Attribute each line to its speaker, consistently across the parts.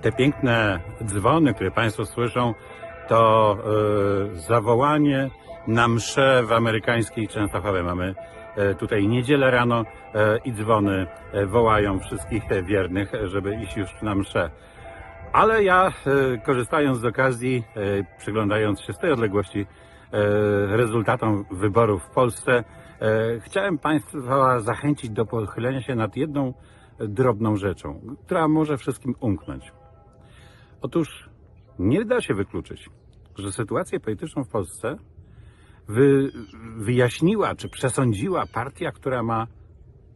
Speaker 1: te piękne dzwony, które Państwo słyszą, to e, zawołanie na mszę w amerykańskiej Częstochowie. Mamy e, tutaj niedzielę rano e, i dzwony e, wołają wszystkich wiernych, żeby iść już na mszę. Ale ja, korzystając z okazji, przyglądając się z tej odległości rezultatom wyborów w Polsce, chciałem Państwa zachęcić do pochylenia się nad jedną drobną rzeczą, która może wszystkim umknąć. Otóż nie da się wykluczyć, że sytuację polityczną w Polsce wy, wyjaśniła czy przesądziła partia, która ma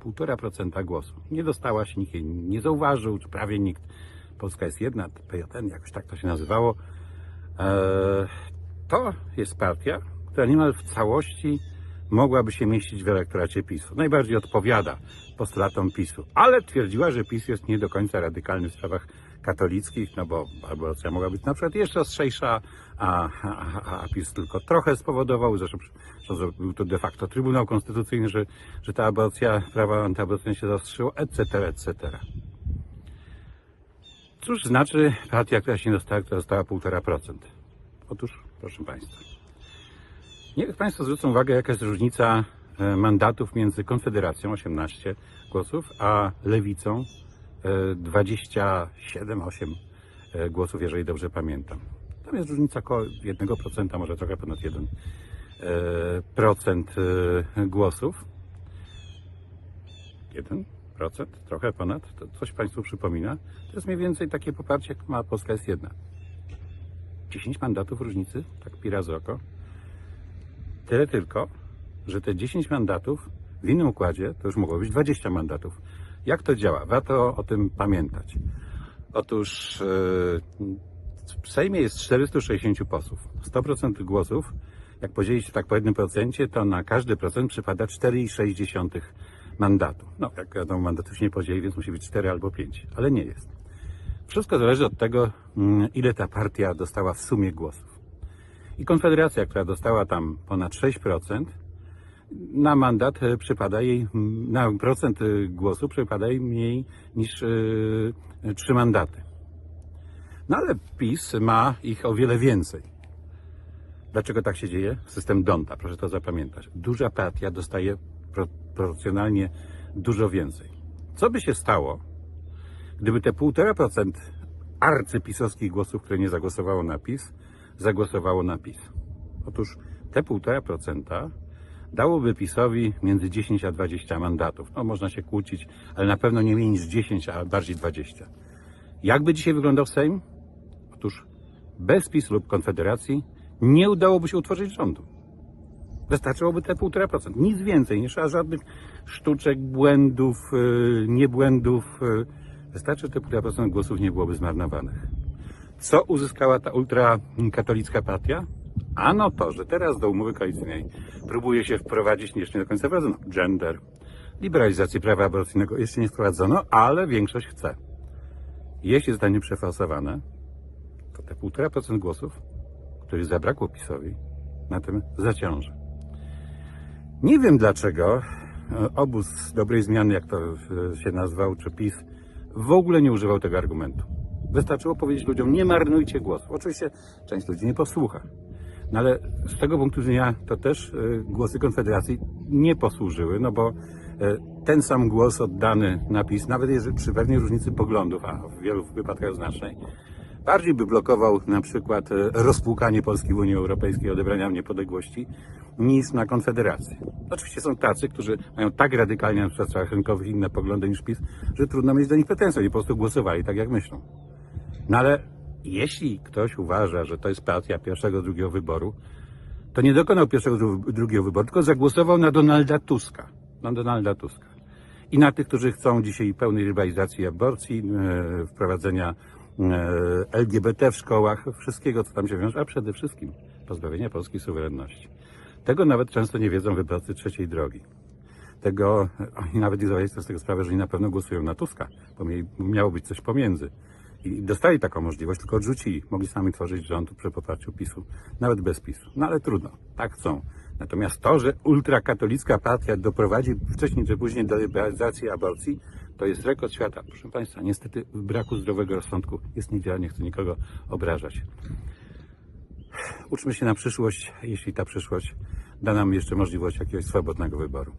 Speaker 1: 1,5% głosu. Nie dostała się, nikt jej nie zauważył, czy prawie nikt. Polska jest jedna, PJN, jakoś tak to się nazywało. Eee, to jest partia, która niemal w całości mogłaby się mieścić w elektoracie PiSu. Najbardziej odpowiada postulatom PiSu, ale twierdziła, że PiS jest nie do końca radykalny w sprawach katolickich, no bo aborcja mogła być na przykład jeszcze ostrzejsza, a, a, a PiS tylko trochę spowodował, zresztą że był to de facto Trybunał Konstytucyjny, że, że ta aborcja, prawa antyaborcyjne się zaostrzyło, etc., etc. Cóż znaczy partia, która się nie dostała, która dostała 1,5%? Otóż, proszę Państwa, niech Państwo zwrócą uwagę, jaka jest różnica e, mandatów między Konfederacją 18 głosów, a Lewicą 27-8 e, głosów, jeżeli dobrze pamiętam. Tam jest różnica około 1%, może trochę ponad 1% e, e, głosów. 1%, trochę ponad, to coś Państwu przypomina. To jest mniej więcej takie poparcie, jak ma Polska jest jedna. 10 mandatów różnicy, tak pira z oko. Tyle tylko, że te 10 mandatów w innym układzie to już mogło być 20 mandatów. Jak to działa? Warto o tym pamiętać. Otóż e, w Sejmie jest 460 posłów. 100% głosów, jak podzielić tak po jednym procencie, to na każdy procent przypada 4,6 mandatu. No, jak wiadomo, mandatów się nie podzieli, więc musi być 4 albo 5, ale nie jest. Wszystko zależy od tego, mm, ile ta partia dostała w sumie głosów. I Konfederacja, która dostała tam ponad 6%, na mandat e, przypada jej, na procent e, głosu przypada jej mniej niż yy, trzy mandaty. No ale PiS ma ich o wiele więcej. Dlaczego tak się dzieje? System Donta, proszę to zapamiętać. Duża partia dostaje pro, proporcjonalnie dużo więcej. Co by się stało, gdyby te 1,5% arcypisowskich głosów, które nie zagłosowało na PiS, zagłosowało na PiS? Otóż te 1,5% dałoby PiSowi między 10 a 20 mandatów. No można się kłócić, ale na pewno nie mniej niż 10, a bardziej 20. Jakby dzisiaj wyglądał Sejm? Otóż bez PiS lub Konfederacji nie udałoby się utworzyć rządu. Wystarczyłoby te 1,5%. Nic więcej, nie trzeba żadnych sztuczek, błędów, yy, niebłędów. Yy. Wystarczy, że te 1,5% głosów nie byłoby zmarnowanych. Co uzyskała ta ultrakatolicka partia? Ano to, że teraz do umowy koalicyjnej próbuje się wprowadzić, jeszcze nie do końca wprowadzono, gender, liberalizację prawa aborcyjnego jeszcze nie wprowadzono, ale większość chce. Jeśli zostanie przeforsowane, to te 1,5% głosów, których zabrakło PiSowi, na tym zaciąży. Nie wiem dlaczego e, obóz dobrej zmiany, jak to e, się nazwał, czy PiS, w ogóle nie używał tego argumentu. Wystarczyło powiedzieć ludziom, nie marnujcie głosu. Oczywiście część ludzi nie posłucha. No ale z tego punktu widzenia to też e, głosy Konfederacji nie posłużyły, no bo e, ten sam głos oddany na PiS, nawet jeżeli przy pewnej różnicy poglądów, a w wielu wypadkach znacznej, bardziej by blokował na przykład e, rozpłukanie Polski w Unii Europejskiej, odebrania niepodległości, niż na Konfederację. Oczywiście są tacy, którzy mają tak radykalnie na przykład rynkowych inne poglądy niż PiS, że trudno mieć do nich pretensje, oni po prostu głosowali tak jak myślą. No ale jeśli ktoś uważa, że to jest partia pierwszego, drugiego wyboru, to nie dokonał pierwszego, dru- drugiego wyboru, tylko zagłosował na Donalda Tuska. Na Donalda Tuska. I na tych, którzy chcą dzisiaj pełnej liberalizacji aborcji, e, wprowadzenia e, LGBT w szkołach, wszystkiego, co tam się wiąże, a przede wszystkim pozbawienia polskiej suwerenności. Tego nawet często nie wiedzą wyborcy trzeciej drogi. Tego, oni nawet nie zdawają sobie z tego sprawę, że oni na pewno głosują na Tuska, bo miało być coś pomiędzy i dostali taką możliwość, tylko odrzucili. Mogli sami tworzyć rząd przy poparciu PiSu, nawet bez PiSu. No ale trudno, tak chcą. Natomiast to, że ultrakatolicka partia doprowadzi wcześniej czy później do liberalizacji aborcji, to jest rekord świata. Proszę Państwa, niestety w braku zdrowego rozsądku jest niedziela, nie chcę nikogo obrażać. Uczmy się na przyszłość, jeśli ta przyszłość da nam jeszcze możliwość jakiegoś swobodnego wyboru.